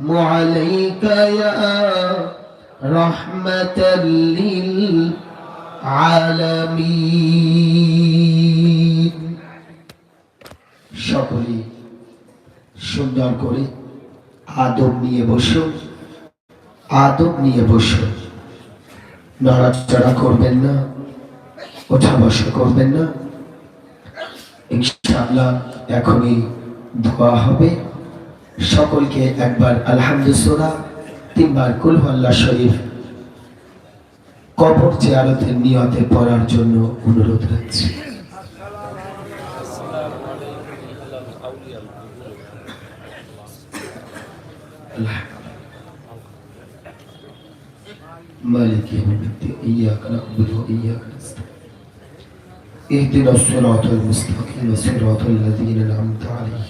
عليك يا رحمة للعالمين সকলে সুন্দর করে আদব নিয়ে বসো আদব নিয়ে বসো নড়াচড়া করবেন না ওঠা বসা করবেন না ইনশাআল্লাহ এখনই ধোয়া হবে সকলকে একবার আলহামদুলিল্লাহ তিনবার কুলহাল্লা শরীফ কবর জিয়ারতের নিয়তে পড়ার জন্য অনুরোধ রাখছি مالك يوم الدين إياك نعبد وإياك نستعين اهدنا الصراط المستقيم صراط الذين أنعمت عليهم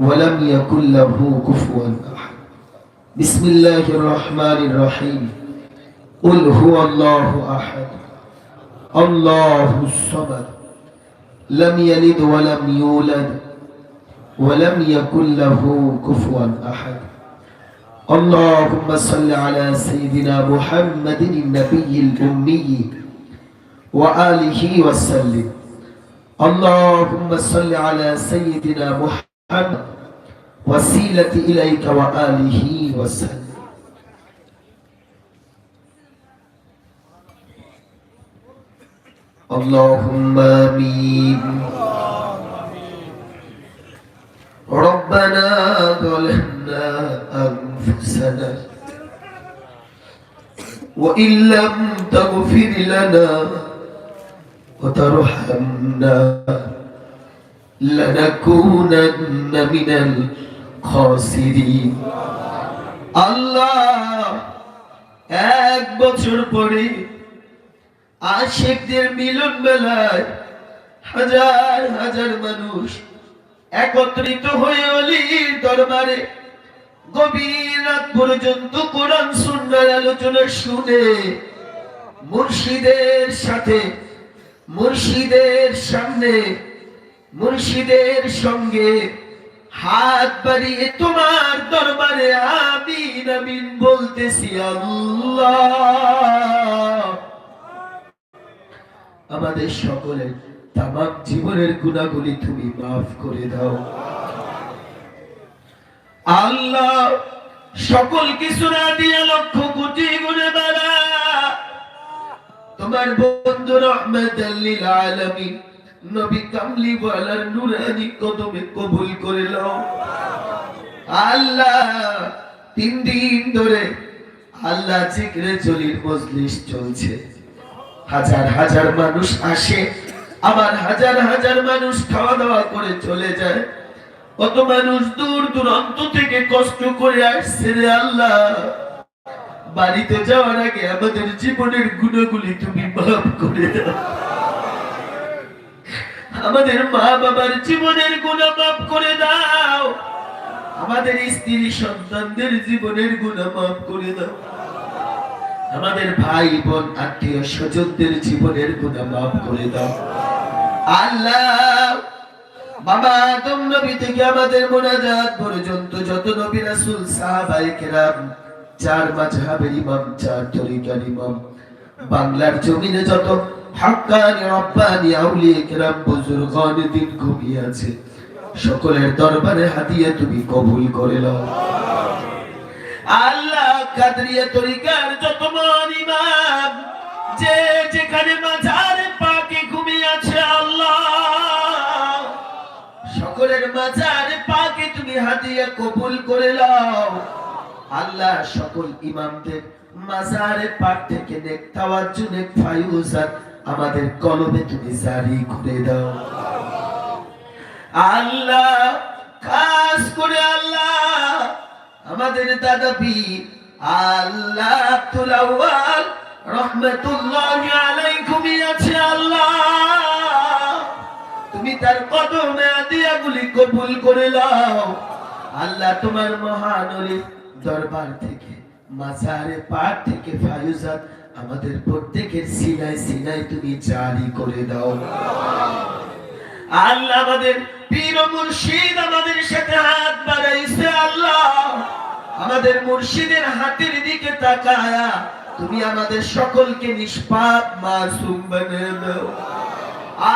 ولم يكن له كفوا أحد. بسم الله الرحمن الرحيم. قل هو الله أحد. الله الصمد. لم يلد ولم يولد. ولم يكن له كفوا أحد. اللهم صل على سيدنا محمد النبي الأمي وآله وسلم. اللهم صل على سيدنا محمد وسيلة إليك وآله وسلم. اللهم آمين. ربنا ظلمنا أنفسنا وإن لم تغفر لنا وترحمنا. لنكونن من الخاسرين আল্লাহ এক বছর পরে আশেকদের মিলন মেলায় হাজার হাজার মানুষ একত্রিত হয়ে অলির দরবারে গভীর রাত পর্যন্ত কোরআন সুন্নার আলোচনা শুনে মুর্শিদের সাথে মুর্শিদের সামনে মুর্শিদের সঙ্গে হাত বাড়িয়ে তোমার দরবারে আমিন আমিন বলতেছি আল্লাহ। আমাদের সকলের তাম জীবনের গুণাগুলি তুমি মাফ করে দাও। আল্লাহ সকল কিছু না দিয়ে লক্ষ কোটি গুণে বাড়া। তোমার বন্ধু রহমত লিল আলামিন নবী কামলি ওয়ালার নুরানি কদমে কবুল করে আল্লাহ, তিন দিন ধরে আল্লাহ জিকরে চলির মজলিস চলছে। হাজার হাজার মানুষ আসে, আবার হাজার হাজার মানুষ খাওয়া দাওয়া করে চলে যায়। কত মানুষ দূর দূরান্ত থেকে কষ্ট করে আসছে রে আল্লাহ। বাড়িতে যাওয়ার আগে আমাদের জীবনের গুণাগুলি তুমি মাফ করে দাও। আমাদের মা বাবার জীবনের গুণা মাফ করে দাও। আমাদের স্ত্রী সন্তানদের জীবনের গুণা মাফ করে দাও। আমাদের ভাই, বোন, আত্মীয় স্বজনদের জীবনের গুণা মাফ করে দাও। আল্লাহ, বাবা আদম নবী থেকে আমাদের মোনাজাত পর্যন্ত যত নবী রাসূল, সাহাবায়ে কেরাম, চার মাযহাবের ইমাম, চার তরিকার ইমাম, বাংলার জমিনে যত হাক্কানি রব্বানি আউলিয়া কেরাম বুজুর্গান দিন ঘুমিয়ে আছে। সকলের দরবারে হাদিয়া তুমি কবুল করে নাও। আল্লাহ কাদরিয়া তরিকার যত মান ইমাম, যে যেখানে মাঝারে পাকে ঘুমিয়ে আছে আল্লাহ। সকলের মাঝারে পাকে তুমি হাদিয়া কবুল করে নাও। আল্লাহ সকল ইমামদের মাজারে পাক থেকে নেক তাওয়াজ্জু, নেক ফায়ুজাত আমাদের কলবে তুমি জারি করে দাও। আল্লাহ, খাস করে আল্লাহ, আমাদের দাদা আল্লাহ আউয়াল, রহমাতুল্লাহি আছে আল্লাহ। তুমি তার কদমে কবুল করে আল্লাহ তোমার মহানলী দরবার থেকে পার থেকে ফায়ুজাত আমাদের প্রত্যেকের সিনায় সিনায় তুমি জারি করে দাও। আল্লাহ আমাদের পীর মুর্শিদ আমাদের সাথে হাত বাড়াইছে, আল্লাহ। আমাদের মুর্শিদের হাতের দিকে তাকায়া তুমি আমাদের সকলকে নিষ্পাপ মাসুম বানিয়ে দাও।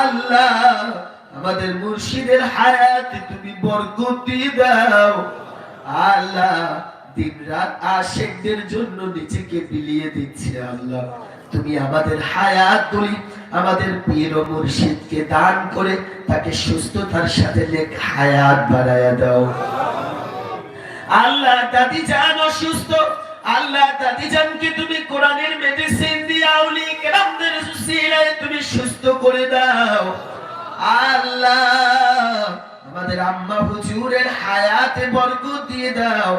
আল্লাহ, আমাদের মুর্শিদের হায়াতে তুমি বরকত দাও। আল্লাহ দিন রাত আশেকদের জন্য নিজেকে বিলিয়ে দিচ্ছে আল্লাহ। তুমি আমাদের হায়াত দলি আমাদের পীর ও মুর্শিদকে দান করে তাকে সুস্থতার সাথে লেখ হায়াত বাড়ায়া দাও। আল্লাহ দাদি জান অসুস্থ, আল্লাহ দাদি জানকে তুমি কোরআনের মেডিসিন দিয়ে আউলি কেরামদের সিরায় তুমি সুস্থ করে দাও। আল্লাহ, আমাদের আম্মা হুজুরের হায়াতে বরকত দিয়ে দাও।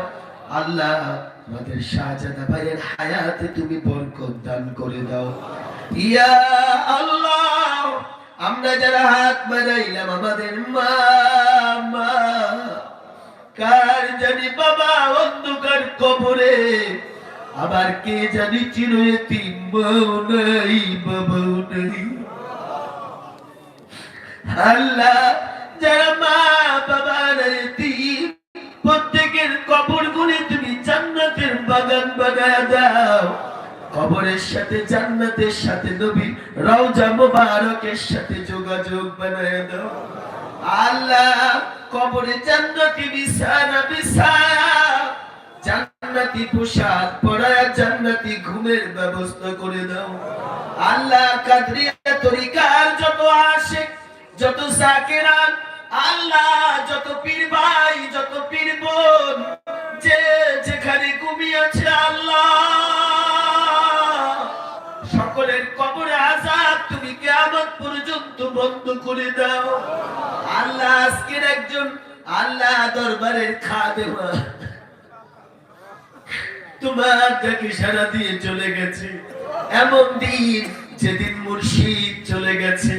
আল্লাহ আমাদের শাহজাদা ভাইয়ের হায়াতে তুমি বরকত দান করে দাও। ইয়া আল্লাহ, আমরা যারা হাত বাড়াইলাম আমাদের মা কার জানি বাবা অন্ধকার কবরে, আবার কে জানি চিরয়ে তিন বউ নাই বাবাও নাই। আল্লাহ, যারা মা প্রত্যেকের কবর গুলি তুমি জান্নাতের বাগান বাগায় দাও। কবরের সাথে জান্নাতের সাথে নবী রওজা মোবারকের সাথে যোগাযোগ বানায় দাও। আল্লাহ, কবরে জান্নাতি বিছানা বিছায়া জান্নাতি পোশাক পরায়া জান্নাতি ঘুমের ব্যবস্থা করে দাও। আল্লাহ, কাদরিয়া তরিকার যত আশেক, যত সাকেরান, আল্লাহ, যত পীর পর্যন্ত বন্ধ করে দাও। আল্লাহ আজকের একজন আল্লাহ দরবারের খাদেমা। তোমার তাকে সারা দিয়ে চলে গেছে। এমন দিন যেদিন মুর্শিদ চলে গেছে,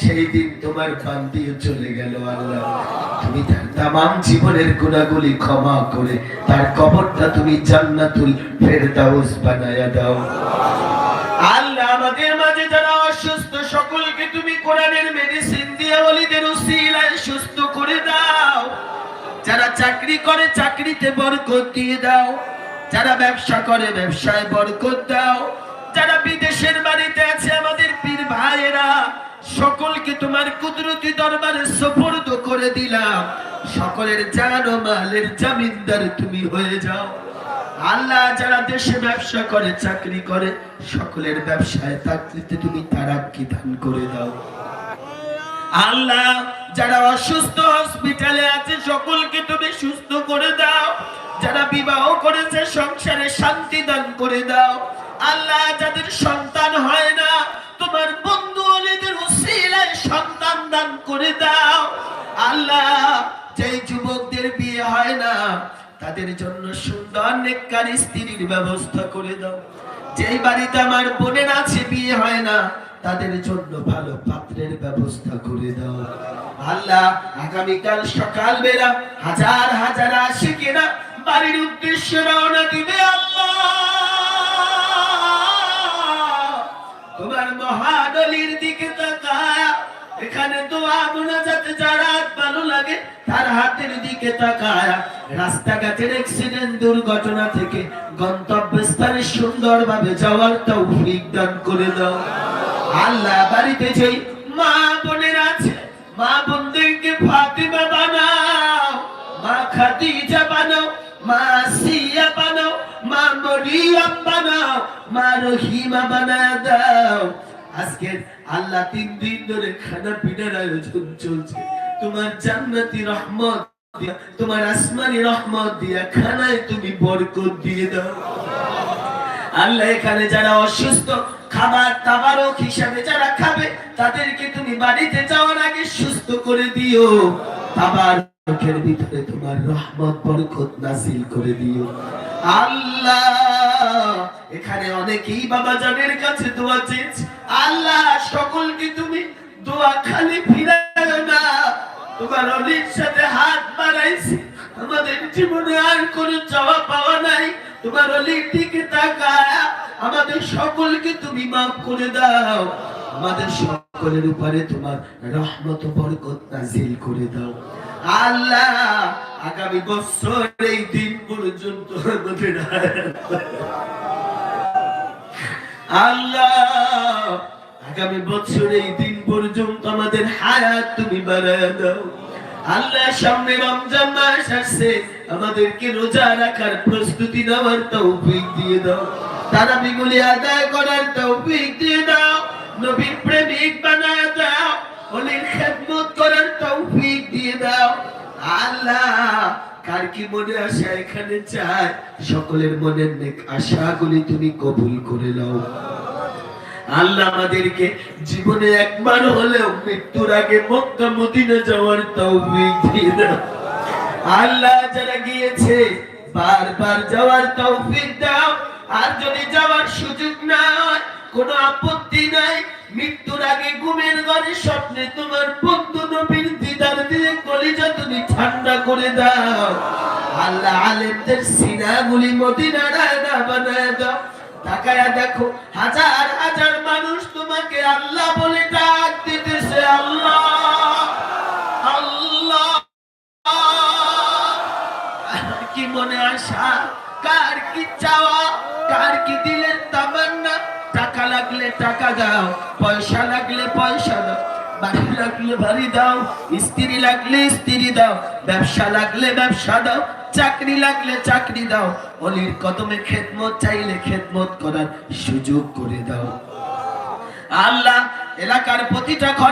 সেই দিন তোমার বান্দিও চলে গেল আল্লাহ। তুমি তার তামাম জীবনের গুণাগুলি ক্ষমা করে তার কবরটা তুমি জান্নাতুল ফেরদাউস বানায়া দাও। ওলিদের উসিলায় সুস্থ করে দাও। যারা চাকরি করে, চাকরিতে বরকত দিয়ে দাও। যারা ব্যবসা করে, ব্যবসায় বরকত দাও। যারা বিদেশের বাড়িতে আছে, আমাদের পীর ভাইয়েরা, সকলকে তোমার কুদরতি দরবারে সুপর্দ করে দিলাম। সকলের জান ও মালের জামিনদার তুমি হয়ে যাও। আল্লাহ যারা দেশে ব্যবসা করে, চাকরি করে, সকলের ব্যবসায় চাকরিতে তুমি তারাক্কি দান করে দাও। আল্লাহ, যারা অসুস্থ হসপিটালে আছে, সকলকে তুমি সুস্থ করে দাও। যারা বিবাহ করেছে, সংসারে শান্তি দান করে দাও। আল্লাহ, যাদের সন্তান হয় না, তোমার বন্ধু অলিদের উসিলায় সন্তান দান করে দাও। আল্লাহ, যেই যুবকদের বিয়ে হয় না, তাদের জন্য সুন্দর নেককার স্ত্রীর ব্যবস্থা করে দাও। যেই বাড়িতে আমার বোনের আছে, বিয়ে হয় না, তাদের জন্য ভালো পাত্রের ব্যবস্থা করে দাও। আল্লাহ আগামীকাল সকাল বেলা হাজার হাজার আসে কিনা বাড়ির উদ্দেশ্যে রওনা দিবে আল্লাহ। তোমার মহাদলির দিকে এখানে দোয়া মোনাজাত যারা ভালো লাগে, তার হাতের দিকে তাকায় রাস্তাঘাটের অ্যাক্সিডেন্ট দুর্ঘটনা থেকে গন্তব্যস্থানে সুন্দরভাবে যাওয়ার তৌফিক দান করে দাও। আল্লাহ বাড়িতে যেই মা বোনের আছে, মা বোনদেরকে ফাতিমা বানাও, মা খাদিজা বানাও, মা সিয়া বানাও, মা মরিয়াম বানাও, মা রহিমা বানায় দাও। আজকে আল্লাহ তিন দিন ধরে খানা পিনার আয়োজন চলছে। তোমার জান্নাতি রহমত তোমার আসমানি রহমত দিয়া খানায় তুমি বরকত দিয়ে দাও। আল্লাহ এখানে যারা অসুস্থ, খাবার তাবারক হিসাবে যারা খাবে, তাদেরকে তুমি বাড়িতে যাওয়ার আগে সুস্থ করে দিও। চোখের ভিতরে তোমার রহমত, বরকত নাসিল করে দিও। আল্লাহ এখানে অনেকেই বাবা জানের কাছে দোয়া চেয়েছে। আল্লাহ, সকলকে তুমি দোয়া খালি ফিরাও না। তোমার অলির সাথে হাত বাড়াইছি। আমাদের জীবনে আর কোনো চাওয়া পাওয়া নাই। তোমার অলির দিকে তাকায় আমাদের সকলকে তুমি মাফ করে দাও। আমাদের সকলের উপরে তোমার রহমত বরকত নাজিল করে দাও। আল্লাহ আগামী বছর এই দিন পর্যন্ত আল্লাহ আগামী বছর এই দিন পর্যন্ত আমাদের হায়াত তুমি বাড়ায় দাও। আল্লাহ, সামনে রমজান মাস আসছে, আমাদেরকে রোজা রাখার প্রস্তুতি নেওয়ার তৌফিক দিয়ে দাও। তারা বিগুলি আদায় করার তৌফিক দিয়ে দাও। নবীর প্রেমিক বানায় দাও। অলির খেদমত করার তৌফিক দিয়ে দাও। আল্লাহ, কার কি মনে আশা এখানে চায় সকলের নেক আশাগুলি তুমি কবুল করে নাও। আল্লাহ আমাদেরকে জীবনে একবার হলেও মৃত্যুর আগে মক্কা, মদিনা যাওয়ার দিয়ে দাও। আল্লাহ যারা গিয়েছে, বারবার যাওয়ার তৌফিক দাও। আর যদি যাওয়ার সুযোগ না হয়, কোনো আপত্তি নাই, মৃত্যুর আগে ঘুমের ঘরে স্বপ্নে তোমার বন্ধু নবীর দিদার দিয়ে কলিজা তুমি করে দাও। আল্লাহ আলেমদের সিনাগুলি মদিনার আয়না বানায় দাও। তাকায়া দেখো, হাজার হাজার মানুষ তোমাকে আল্লাহ বলে ডাক দিতেছে। আল্লাহ আল্লাহ। কি মনে আশা? কার কি চাওয়া? কার কি দিলের তামান্না? টাকা লাগলে টাকা দাও, পয়সা লাগলে পয়সা দাও। বাড়ি লাগলে বাড়ি দাও, স্ত্রী লাগলে স্ত্রী দাও, ব্যবসা লাগলে ব্যবসা দাও, চাকরি লাগলে চাকরি দাও, অলির কদমে খেদমত চাইলে খেদমত করার সুযোগ করে দাও। আল্লাহ এলাকার প্রতিটা ঘরে